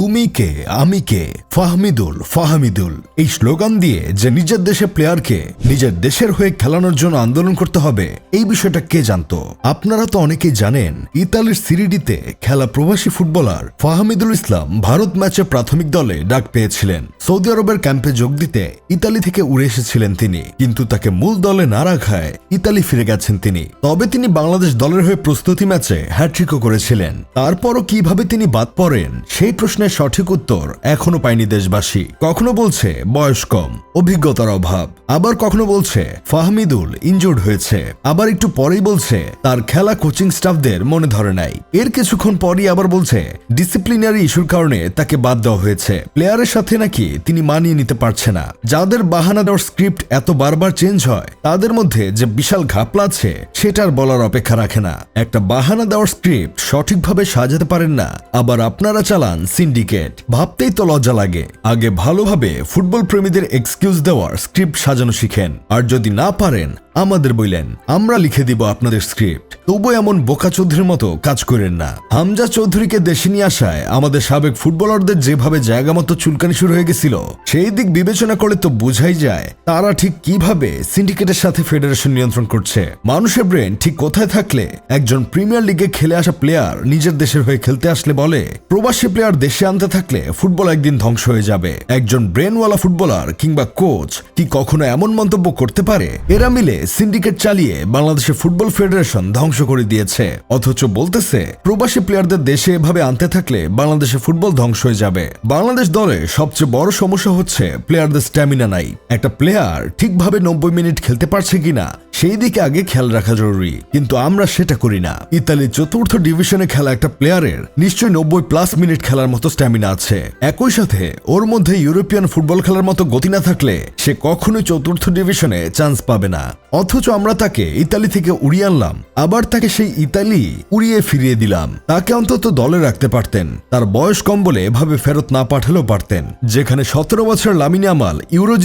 তুমি কে আমি কে ফাহমিদুল ফাহমিদুল। এই স্লোগান দিয়ে যে নিজের দেশে প্লেয়ারকে নিজের দেশের হয়ে খেলানোর জন্য আন্দোলন করতে হবে, এই বিষয়টা কে জানতো? আপনারা তো অনেকেই জানেন, ইতালির সিরিডিতে খেলা প্রবাসী ফুটবলার ফাহমিদুল ইসলাম ভারত ম্যাচে প্রাথমিক দলে ডাক পেয়েছিলেন। সৌদি আরবের ক্যাম্পে যোগ দিতে ইতালি থেকে উড়ে এসেছিলেন তিনি, কিন্তু তাকে মূল দলে না রাখায় ইতালি ফিরে গেছেন তিনি। তবে তিনি বাংলাদেশ দলের হয়ে প্রস্তুতি ম্যাচে হ্যাট্রিকও করেছিলেন। তারপরও কীভাবে তিনি বাদ পড়েন, সেই প্রশ্নের সঠিক উত্তর এখনও পায়নি দেশবাসী। কখনো বলছে বয়স কম, অভিজ্ঞতার অভাব। আবার কখনো বলছে ফাহমিদুল ইনজুর্ড হয়েছে। আবার একটু পরেই বলছে তার খেলা কোচিং স্টাফদের মনে ধরে নাই। এর কিছুক্ষণ পরই আবার বলছে ডিসিপ্লিনারি ইস্যুর কারণে তাকে বাদ দেওয়া হয়েছে। প্লেয়ারের সাথে নাকি তিনি মানিয়ে নিতে পারছে না। যাদের বাহানা দেওয়ার স্ক্রিপ্ট এত বারবার চেঞ্জ হয়, তাদের মধ্যে যে বিশাল ঘাপলা আছে, সেটার বলার অপেক্ষা রাখে না। একটা বাহানা দেওয়ার স্ক্রিপ্ট সঠিকভাবে সাজাতে পারেন না। আবার আপনারা চালান সিন্ডিকেট ভাবতেই তো লজ্জা লাগে। আগে ভালোভাবে ফুটবল প্রেমীদের এক্সকিউজ দেওয়ার স্ক্রিপ্ট সাজানো শিখেন। আর যদি না পারেন আমাদের বললেন আমরা লিখে দিব আপনাদের স্ক্রিপ্ট তবু এমন বোকা চৌধুরীর মতো কাজ করেন না। হামজা চৌধুরীকে দেশে নিয়ে আসায় আমাদের সাবেক ফুটবলারদের যেভাবে জায়গা মতো চুলকানি শুরু হয়ে গেছিল, সেই দিক বিবেচনা করে তো বোঝাই যায় তারা ঠিক কীভাবে সিন্ডিকেটের সাথে ফেডারেশন নিয়ন্ত্রণ করছে। মানুষের ব্রেন ঠিক কোথায় থাকলে একজন প্রিমিয়ার লিগে খেলে আসা প্লেয়ার নিজের দেশের হয়ে খেলতে আসলে বলে, প্রবাসী প্লেয়ার দেশে আনতে থাকলে ফুটবল একদিন ধ্বংস হয়ে যাবে। একজন ব্রেনওয়ালা ফুটবলার কিংবা কোচ কি কখনো এমন মন্তব্য করতে পারে? এরা মিলে সিন্ডিকেট চালিয়ে বাংলাদেশের ফুটবল ফেডারেশন ধ্বংস করে দিয়েছে। অথচ বলতেছে, প্রবাসী প্লেয়ারদের দেশে এভাবে আনতে থাকলে বাংলাদেশে ফুটবল ধ্বংস হয়ে যাবে। বাংলাদেশ দলে সবচেয়ে বড় সমস্যা হচ্ছে প্লেয়ারদের স্ট্যামিনা নাই। একটা প্লেয়ার ঠিকভাবে নব্বই মিনিট খেলতে পারছে কিনা সেই দিকে আগে খেয়াল রাখা জরুরি। কিন্তু আমরা সেটা করি না। ইতালির চতুর্থ ডিভিশনে খেলা একটা প্লেয়ারের নিশ্চয়ই নব্বই প্লাস মিনিট খেলার মতো স্ট্যামিনা আছে। একই সাথে ওর মধ্যে ইউরোপিয়ান ফুটবল খেলার মতো গতি না থাকলে সে কখনোই চতুর্থ ডিভিশনে চান্স পাবে না। অথচ আমরা তাকে ইতালি থেকে উড়িয়ে আনলাম। আবার তাকে সেই ইতালি উড়িয়ে ফিরিয়ে দিলাম। তাকে অন্তত দলে রাখতে পারতেন। তার বয়স কম বলে এভাবে ফেরত না পাঠালেও পারতেন। যেখানে সতেরো বছর লামিনে আমাল ইউরো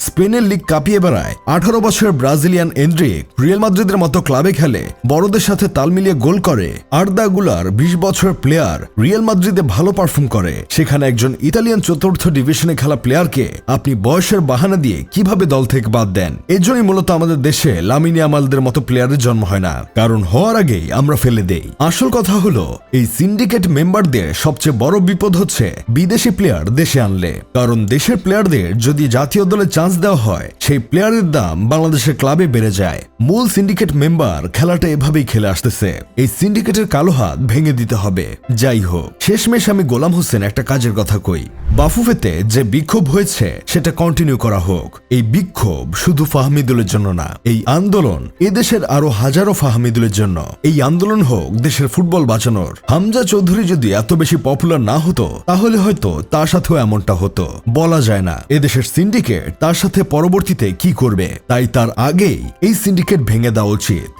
স্পেনের লিগ কাঁপিয়ে বেড়ায়, আঠারো বছর ব্রাজিলিয়ান এন্ড্রিক রিয়েল মাদ্রিদের মতো ক্লাবে খেলে বড়দের সাথে তাল মিলিয়ে গোল করে। আর্দা গুলার বিশ বছর প্লেয়ার রিয়েল মাদ্রিদে ভালো পারফর্ম করে। সেখানে একজন ইতালিয়ান চতুর্থ ডিভিশনে খেলা প্লেয়ারকে আপনি বয়সের বাহানা দিয়ে কীভাবে দল থেকে বাদ দেন? এজন্যই মূলত আমাদের দেশে লামিনী আমালদের মতো প্লেয়ারের জন্ম হয় না। কারণ হওয়ার আগেই আমরা ফেলে দেই। আসল কথা হলো, এই সিন্ডিকেট মেম্বারদের সবচেয়ে বড় বিপদ হচ্ছে বিদেশি প্লেয়ার দেশে আনলে। কারণ দেশের প্লেয়ারদের যদি জাতীয় দলে চান্স দেওয়া হয়, সেই প্লেয়ারের দাম বাংলাদেশের ক্লাবে বেড়ে যায়। মূল সিন্ডিকেট মেম্বার খেলাটা এভাবেই খেলে আসতেছে। এই সিন্ডিকেটের কালো হাত ভেঙে দিতে হবে। যাই হোক, শেষমেশ আমি গোলাম হোসেন একটা কাজের কথা কই। বাফুফেতে যে বিক্ষোভ হয়েছে, সেটা কন্টিনিউ করা হোক। এই বিক্ষোভ শুধু ফাহমিদুলের জন্য না, এই আন্দোলন এদেশের আরও হাজারো ফাহমিদুলের জন্য। এই আন্দোলন হোক, দেশের ফুটবল বাঁচানোর। হামজা চৌধুরী যদি এত বেশি পপুলার না হতো, তাহলে হয়তো তার সাথেও এমনটা হতো। বলা যায় না, এদেশের সিন্ডিকেট তার সাথে পরবর্তীতে কি করবে। তাই তার আগেই সিন্ডিকেট ভেঙে দেওয়া উচিত।